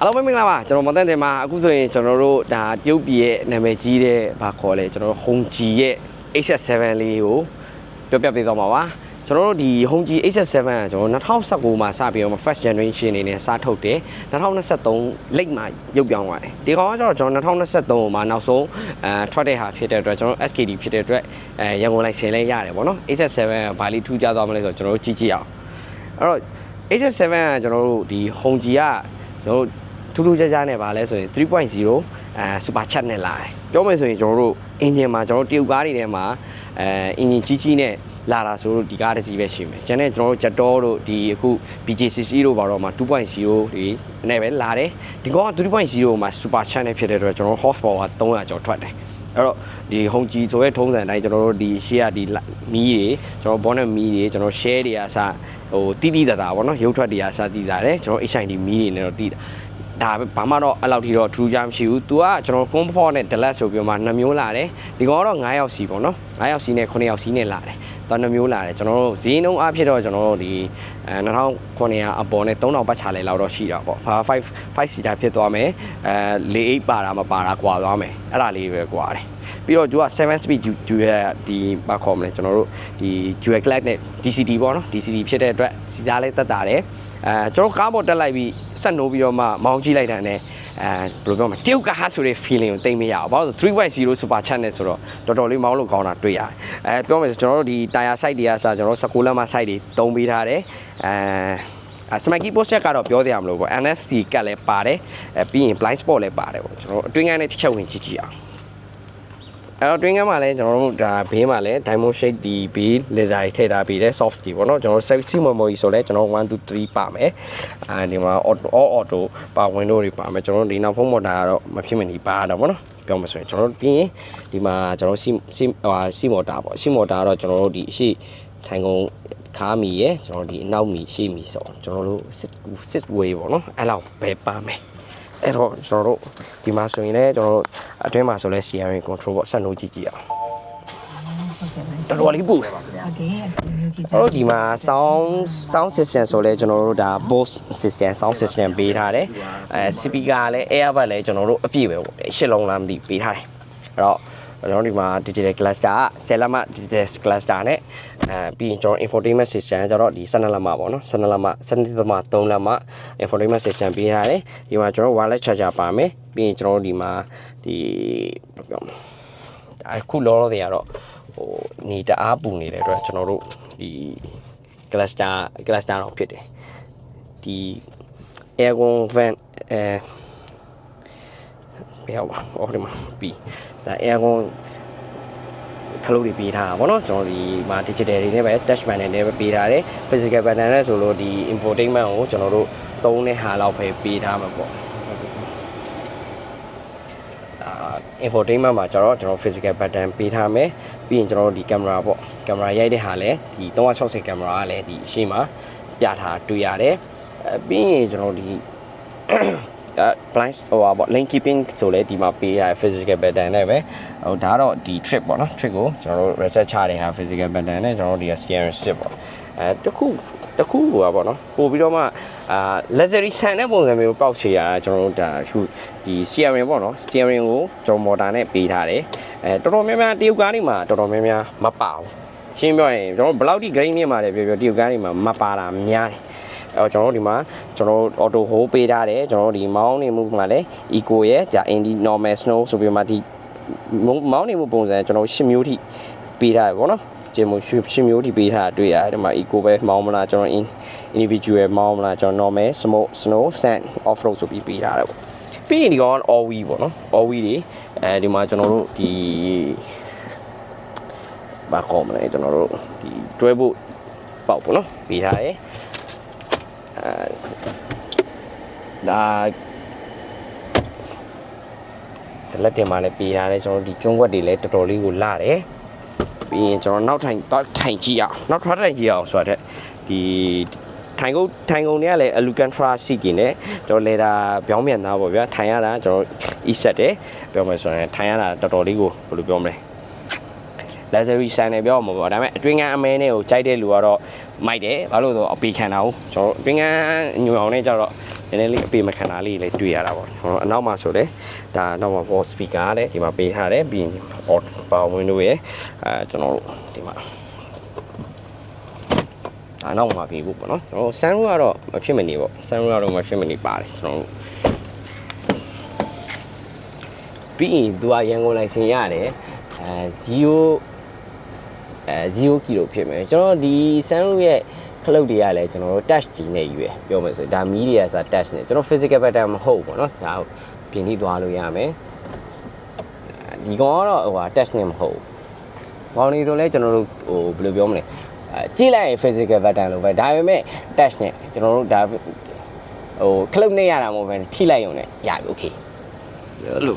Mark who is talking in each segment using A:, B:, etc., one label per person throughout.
A: အားလုံးပဲမင်္ဂလာပါကျွန်တော်မော်တန်တင်မှာအခုဆိုရင်ကျွန်တော်တို့ဒါတရုတ်ပြည်ရဲ့နာမည်ကြီးတဲ့ဘာခေါ်လဲကျွန်တော်တို့ Hongji ရဲ့ H7 လေးကိုပြောပြပေးသွားမှာပါကျွန်တော်တို့ဒီ Hongji H7 ကကျွန်တော်2019မှာစပြီးတော့ first generation အနေနဲ့စထုတ်တယ်2023 late မှာရုပ်ပြောင်းသွားတယ်ဒီကောင်ကကျတော့ကျွန်တော်2023မှာနောက်ဆုံးအဲထွက်တဲ့ဟာဖြစ်တဲ့အတွက်ကျွန်တော် SKD ဖြစ်တဲ့အတွက်အဲရန်ကုန်လိုက်ဆင်လဲရတယ်ပေါ့နော် H7 ကဘာလေးထူးခြားသွားမလဲဆိုတော့ကျွန်တော်တို့ကြည့်ကြည့်အောင်အဲ့တော့ H7 ကကျွန်တော်တို့ဒီ Hongji ကကျွန်တော်တို့ ထူးထူးခြားခြားနဲ့ပါလဲဆိုရင်3.0အဲ super chat နဲ့လာတယ်ပြောမယ်ဆိုရင်ကျွန်တော်တို့ engine မှာကျွန်တော်တို့တရုတ်ကားတွေထဲမှာအဲ engine ကြီးကြီးနဲ့လာတာဆိုတော့ဒီကားတစ်စီးပဲရှိမယ်ကျန်တဲ့ကျွန်တော်တို့ Jettor တို့ဒီအခု BJ60 တို့ဘာတော့မှာ2.0တွေနဲ့ပဲလာတယ်ဒီကောင်က3.0မှာ super chat နဲ့ဖြစ်တဲ့အတွက်ကျွန်တော်တို့ horsepower က300ကျော်ထွက်တယ်အဲ့တော့ဒီဟုံကြီးဆိုရဲထုံးစံတိုင်းကျွန်တော်တို့ဒီရှေ့ကဒီမီးတွေကျွန်တော်ဘောနက်မီးတွေကျွန်တော် share တွေအစားဟိုတီးတီးတာတာပေါ့နော်ရုပ်ထွက်တွေအစားတီးတာတယ်ကျွန်တော် HID မီးတွေနဲ့တော့တီးတာ ဒါဘာမှတော့အဲ့လောက်ထိတော့ထူးခြားမရှိဘူး။ तू ကကျွန်တော် comfort နဲ့ deluxe ဆိုပြီးမှ2မျိုးလာတယ်။ဒီကောင်ကတော့9ယောက်စီပေါ့နော်။9ယောက်စီနဲ့9ယောက်စီနဲ့လာတယ်။တော့2မျိုးလာတယ်ကျွန်တော်တို့ဈေးနှုန်းအဖြစ်တော့ကျွန်တော်တို့ဒီအဲ2900အပေါ်နဲ့3000ပတ်ချလဲလောက်တော့ရှိတာပေါ့။ဘာ5 5 seater ဖြစ်သွားမယ်။အဲ4 8ပါတာမပါတာကွာသွားမယ်။အဲ့ဒါလေးပဲကွာတယ်။ပြီးတော့ तू က7 speed dual ဒီဘာခေါ်မလဲကျွန်တော်တို့ဒီ dual clutch နဲ့ DCT ပေါ့နော် DCT ဖြစ်တဲ့အတွက်စီစားလေးတက်တာတယ် အဲကျွန်တော်ကားပေါ်တက်လိုက်ပြီးဆက်နိုးပြီးတော့မှမောင်းကြည့်လိုက်တာနဲ့အဲဘယ်လိုပြောမလဲတရုတ်ကားဆိုတဲ့ feeling ကိုသိမ့်မရဘူးဘာလို့လဲဆို3.0 super chat နဲ့ဆိုတော့တော်တော်လေးမောင်းလို့ကောင်းတာတွေ့ရတယ်အဲပြောမယ်ဆိုကျွန်တော်တို့ဒီ tire site တွေကစကျွန်တော်တို့16လမ်းမ site တွေတုံးပေးထားတယ်အဲစမကီပို့ချက်ကတော့ပြောသေးရမလို့ပေါ့ NFC ကတ်လည်းပါတယ်အဲပြီးရင် blind spot လည်းပါတယ်ပေါ့ကျွန်တော်အတွင်းကန်းနဲ့တစ်ချက်ဝင်ကြည့်ကြည့်အောင် အဲ့တော့တွင်းကမ်းမှာလည်းကျွန်တော်တို့ဒါဘေးမှာလည်း diamond shade ဒီဘေး leather တွေထည့်ထားပြီးတဲ့ soft တွေပေါ့နော်ကျွန်တော်တို့ safety memory ဆိုလဲကျွန်တော်1 2 3ပါမယ်အဲဒီမှာ auto all auto ပါ window တွေပါမယ်ကျွန်တော်တို့ဒီနောက်ဖုန်းမော်တာကတော့မဖြစ်မနေပါတော့ပေါ့နော်ပြောမှဆိုရင်ကျွန်တော်တို့ပြီးရင်ဒီမှာကျွန်တော်စီစီဟိုစီမော်တာပေါ့စီမော်တာကတော့ကျွန်တော်တို့ဒီအရှိထိုင်ကုန်ခါမီရယ်ကျွန်တော်ဒီအနောက်မီရှေ့မီဆိုကျွန်တော်တို့ sit sit way ပေါ့နော်အဲ့လောက်ပဲပါမယ် အဲ့တော့ကျွန်တော်တို့ဒီမှာဆိုရင်လည်းကျွန်တော်တို့အတွင်းမှာဆိုလဲ steering control ပေါ့ဆက်နှိုးကြည့်ကြည့်အောင်
B: တော်
A: တော်လေးပူတယ်ပါ
B: ခင်ဗျာဟုတ်ကဲ့
A: ကျွန်တော်တို့ဒီမှာ sound sound system ဆိုလဲကျွန်တော်တို့ဒါ Bose system sound system ပေးထားတယ်အဲ speaker လည်း earbud လည်းကျွန်တော်တို့အပြည့်ပဲပေါ့ရှစ်လုံးလားမသိပေးထားတယ်အဲ့တော့ ကျွန်တော်တို့ဒီမှာ digital cluster က10လက်မ digital cluster နဲ့အဲပြီးရင်ကျွန်တော် infotainment system ကျတော့ဒီ12လက်မပေါ့နော်12လက်မ12.3လက်မ infotainment system ပေးထားတယ်ဒီမှာကျွန်တော် wireless charger ပါမယ်ပြီးရင်ကျွန်တော်တို့ဒီမှာဒီဘယ်လိုပြောမလဲအခုလောလောဆယ်ကတော့ဟိုနေတအားပူနေတဲ့အတွက်ကျွန်တော်တို့ဒီ cluster cluster တော့ဖြစ်တယ်ဒီ aircon fan အဲ ဘယ်ဟာအော်ဒီမှာပြီးဒါ aircon ခလုတ်တွေပေးထားတာဗောနော်ကျွန်တော်ဒီမှာ digital တွေနဲ့ပဲ touch panel နဲ့ပဲပေးထားတယ် physical panel နဲ့ဆိုလို့ဒီ infotainment ကိုကျွန်တော်တို့သုံးတဲ့ဟာလောက်ပဲပေးထားမှာပေါ့အာ infotainment မှာကျတော့ကျွန်တော် physical pattern ပေးထားမယ်ပြီးရင်ကျွန်တော်တို့ဒီ camera ပေါ့ camera ရိုက်တဲ့ဟာလည်းဒီ360 camera ကလည်းဒီအရှိမှာပြထားတွေ့ရတယ်အဲပြီးရင်ကျွန်တော်တို့ဒီအဲ blind ဟိုပါပေါ့ link keeping ဆိုလဲဒီမှာပေးရ physical pattern နဲ့ပဲဟိုဒါကတော့ဒီ trick ပေါ့နော် trick ကိုကျွန်တော်တို့ reset ချတဲ့ဟာ physical pattern နဲ့ကျွန်တော်တို့ဒီ steering shift ပေါ့အဲတခုတခုဟိုပါပေါ့နော်ပို့ပြီးတော့မှအာ luxury ဆန်တဲ့ပုံစံမျိုးပေါက်ချေရတာကျွန်တော်တို့ဒါခုဒီ steering ပေါ့နော် steering ကိုကျွန်တော် motor နဲ့ပေးထားတယ်အဲတော်တော်များများတရုတ်ကားတွေမှာတော်တော်များများမပါဘူးရှင်းပြောရင်ကျွန်တော်ဘယ်လောက်ထိ grade မြင့်ပါတယ်ပြောပြောတရုတ်ကားတွေမှာမပါတာများတယ် အဲတော့ကျွန်တော်တို့ဒီမှာကျွန်တော်တို့ auto hold ပေးထားတယ်ကျွန်တော်တို့ဒီမောင်းနေမှုမှာလည်း eco ရဲ့ဒါ indi normal snow ဆိုပြီးမှဒီမောင်းနေမှုပုံစံကျွန်တော်10မျိုးထိပေးထားတယ်ဗောနော်ကျင်းမှု10မျိုးထိပေးထားတာတွေ့ရတယ်ဒီမှာ eco ပဲမောင်းမလားကျွန်တော် individual မောင်းမလားကျွန်တော် normal smoke snow sand off road ဆိုပြီးပေးထားတယ်ဗောပြီးရင်ဒီကောင် all wheel ပေါ့နော် all wheel တွေအဲဒီမှာကျွန်တော်တို့ဒီဘာခေါ်မလဲကျွန်တော်တို့ဒီတွဲဖို့ပေါက်ပေါ့နော်ပေးထားတယ် ဒါဒလက်တင်မှာလည်းပေးထားတယ်ကျွန်တော်တို့ဒီကျွန်းကွက်တွေလည်းတော်တော်လေးကိုလာတယ်ပြီးရင်ကျွန်တော်နောက်ထိုင်တော့ထိုင်ကြည့်အောင်နောက်ထွက်ထိုင်ကြည့်အောင်ဆိုတော့ဒီထိုင်ကုန်ထိုင်ကုန်တွေကလည်း Alucantra စီကင်းနဲ့ကျွန်တော်လေသာပြောင်းပြန်သားပေါ့ဗျာထိုင်ရတာကျွန်တော် e-set တယ်ပြောမယ်ဆိုရင်ထိုင်ရတာတော်တော်လေးကိုဘယ်လိုပြောမလဲ luxury ဆန်တယ်ပြောမှာပေါ့ဒါပေမဲ့အတွင်းကန်းအမဲနဲ့ကိုကြိုက်တဲ့လူကတော့ မိုက်တယ်ဘာလို့လဲဆိုတော့အပေခံတာဟုတ်ကျွန်တော်အတွင်းကန်းညူအောင်နဲ့ကြတော့နည်းနည်းလေးအပေမခံတာလေးလည်းတွေ့ရတာပေါ့ကျွန်တော်အနောက်မှာဆိုလေဒါနောက်မှာ voice speaker လည်းဒီမှာပေးထားတယ်ပြီးရင် power window ရဲ့အဲကျွန်တော်တို့ဒီမှာဒါနောက်မှာပြီးဖို့ပေါ့နော်ကျွန်တော်ဆန်ရူကတော့မဖြစ်မနေပေါ့ဆန်ရူကတော့မဖြစ်မနေပါတယ်ကျွန်တော်တို့ပြီးရင်သူကရန်ကုန်လိုင်စင်ရတယ်အဲ0 အဲ0ကီလိုဖြစ်မယ်ကျွန်တော်ဒီဆန်ရူရဲ့ခလုတ်တွေကလည်းကျွန်တော်တို့ touch ကြီးနဲ့ယူရယ်ပြောမယ်ဆိုဒါမီးတွေကစာ touch နဲ့ကျွန်တော် physical pattern မဟုတ်ဘူးပေါ့နော်ဒါပြင်ပြီးသွားလို့ရမယ်ဒီကောင်ကတော့ဟိုဟာ touch နဲ့မဟုတ်ဘူးဘောင်နေဆိုလဲကျွန်တော်တို့ဟိုဘယ်လိုပြောမလဲအဲကြည့်လိုက်ရင် physical pattern လို့ပဲဒါပေမဲ့ touch နဲ့ကျွန်တော်တို့ဒါဟို clip နဲ့ရတာမဟုတ်ပဲထိလိုက်ရုံနဲ့ရပြီ okay အဲ့လို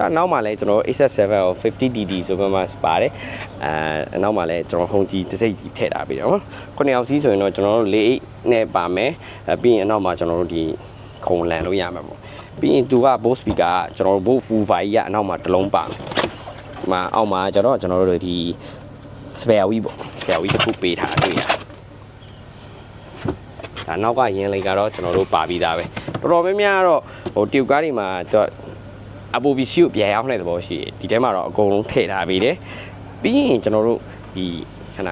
A: ကြာနောက်မှာလဲကျွန်တော် A7 ကို 50DD ဆိုပြီးမှပါတယ်အဲနောက်မှာလဲကျွန်တော်ဟုန်ကြီးတစ်စိတ်ကြီးထည့်ထားပြီးတော့နော်ခုနှစ်ယောက်စီးဆိုရင်တော့ကျွန်တော်တို့၄နဲ့ပါမယ်အဲပြီးရင်အနောက်မှာကျွန်တော်တို့ဒီခုံလန်လို့ရမှာပေါ့ပြီးရင်သူက Bose speaker ကကျွန်တော်တို့ Bose full vibe ကအနောက်မှာတစ်လုံးပါမယ်ဒီမှာအောက်မှာကျတော့ကျွန်တော်တို့ဒီ spare wheel ပေါ့ spare wheel တစ်ခုပေးထားတွေ့ရတယ်ဒါနောက်ကရင်းလေးကတော့ကျွန်တော်တို့ပါပြီးသားပဲတော်တော်များများကတော့ဟိုတျုတ်ကားတွေမှာတော့ အပူပီစီကိုပြန်ရောက်တဲ့သဘောရှိတယ်ဒီထဲမှာတော့အကုန်လုံးထည့်ထားပြီးတယ်ပြီးရင်ကျွန်တော်တို့ဒီခဏ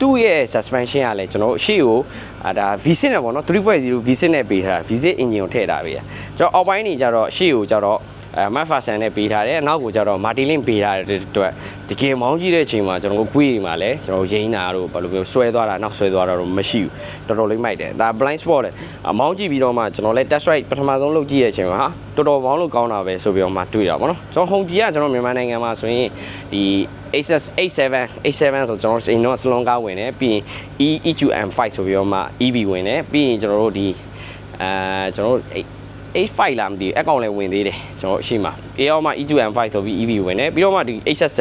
A: သူ့ရဲ့ suspension ကလည်းကျွန်တော်တို့ရှေ့ကိုအာဒါ V6 နဲ့ပေါ့နော်3.0 V6 နဲ့ပေးထားတာ V6 engine ကိုထည့်ထားပေးတာကျွန်တော်အောက်ပိုင်းနေကြတော့ရှေ့ကိုကြတော့ အဲ Mafferson နဲ့ပေးထားတယ်အနောက်ကိုကြတော့ Martin ပေးထားတဲ့အတွက်တကယ်မောင်းကြည့်တဲ့အချိန်မှာကျွန်တော်တို့ကွေးတွေမှာလည်းကျွန်တော်ရိမ့်တာတို့ဘယ်လိုမျိုးဆွဲသွားတာနောက်ဆွဲသွားတာတော့မရှိဘူးတော်တော်လေးမိုက်တယ်ဒါ blind spot လေအမောင်းကြည့်ပြီးတော့မှကျွန်တော်လည်း test ride ပထမဆုံးလုပ်ကြည့်တဲ့အချိန်မှာဟာတော်တော်မောင်းလို့ကောင်းတာပဲဆိုပြီးတော့မှတွေ့တာပေါ့နော်ကျွန်တော်ဟုန်ကြီးကကျွန်တော်မြန်မာနိုင်ငံမှာဆိုရင်ဒီ A7 A7 A7 ဆိုကျွန်တော်စိန်တော့စလွန်ကားဝင်တယ်ပြီးရင် E EQM5 ဆိုပြီးတော့မှ EV ဝင်တယ်ပြီးရင်ကျွန်တော်တို့ဒီအဲကျွန်တော်တို့ A5 လာမသိဘူးအကောင်လည်းဝင်သေးတယ်ကျွန်တော်အရှိမ A အောက်မှာ E2M5 ဆိုပြီး EV ဝင်တယ်ပြီးတော့မှဒီ H7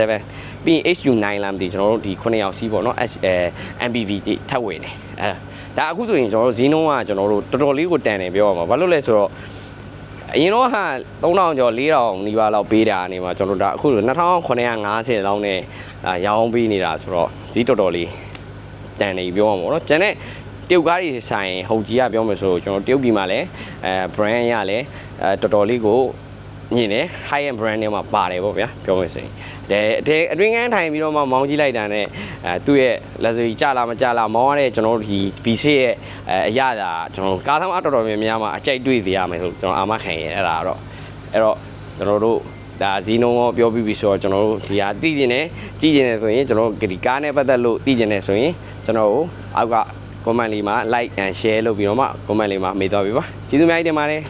A: ပြီးရင် HU9 လာမသိကျွန်တော်တို့ဒီ9ယောက်စီးပေါ့နော် S အဲ MPV တိထပ်ဝင်တယ်အဲဒါအခုဆိုရင်ကျွန်တော်တို့ဈေးနှုန်းကကျွန်တော်တို့တော်တော်လေးကိုတန်တယ်ပြောရမှာဘာလို့လဲဆိုတော့အရင်တော့ဟာ3000ကျော်4000နီးပါးလောက်ပေးတာနေမှာကျွန်တော်တို့ဒါအခု2950လောက်နဲ့အာရောင်းပေးနေတာဆိုတော့ဈေးတော်တော်လေးတန်နေပြောရမှာပေါ့နော်ကျန်တဲ့ တရုတ်ကားတွေဆိုင်ဟုတ်ကြီးကပြောမယ်ဆိုကျွန်တော်တရုတ်ပြည်မှာလည်းအဲ brand ရလည်းအဲတော်တော်လေးကိုညင်တယ် high end brand တွေမှာပါတယ်ပေါ့ဗျာပြောမယ်ဆိုရင်ဒါအဲအတွင်းကန်းထိုင်ပြီးတော့မှမောင်းကြည့်လိုက်တာနဲ့အဲသူ့ရဲ့ luxury ကြလားမကြလားမောင်းရတဲ့ကျွန်တော်တို့ဒီ V6 ရဲ့အဲအရသာကျွန်တော်ကားသမားတော်တော်များများမှာအကြိုက်တွေ့စေရမယ်ဆိုကျွန်တော်အာမခံရင်အဲ့ဒါတော့အဲ့တော့ကျွန်တော်တို့ဒါဇီနိုရောပြောပြီးပြီဆိုတော့ကျွန်တော်တို့ဒီဟာသိကျင်တယ်ကြည့်ကျင်တယ်ဆိုရင်ကျွန်တော်ဒီကားနဲ့ပတ်သက်လို့သိကျင်တယ်ဆိုရင်ကျွန်တော်တို့အောက်က comment လေးမှာ like and share လုပ်ပြီးတော့မှ comment လေးမှာမေးသွားပြီပါကျေးဇူးအများကြီးတင်ပါတယ်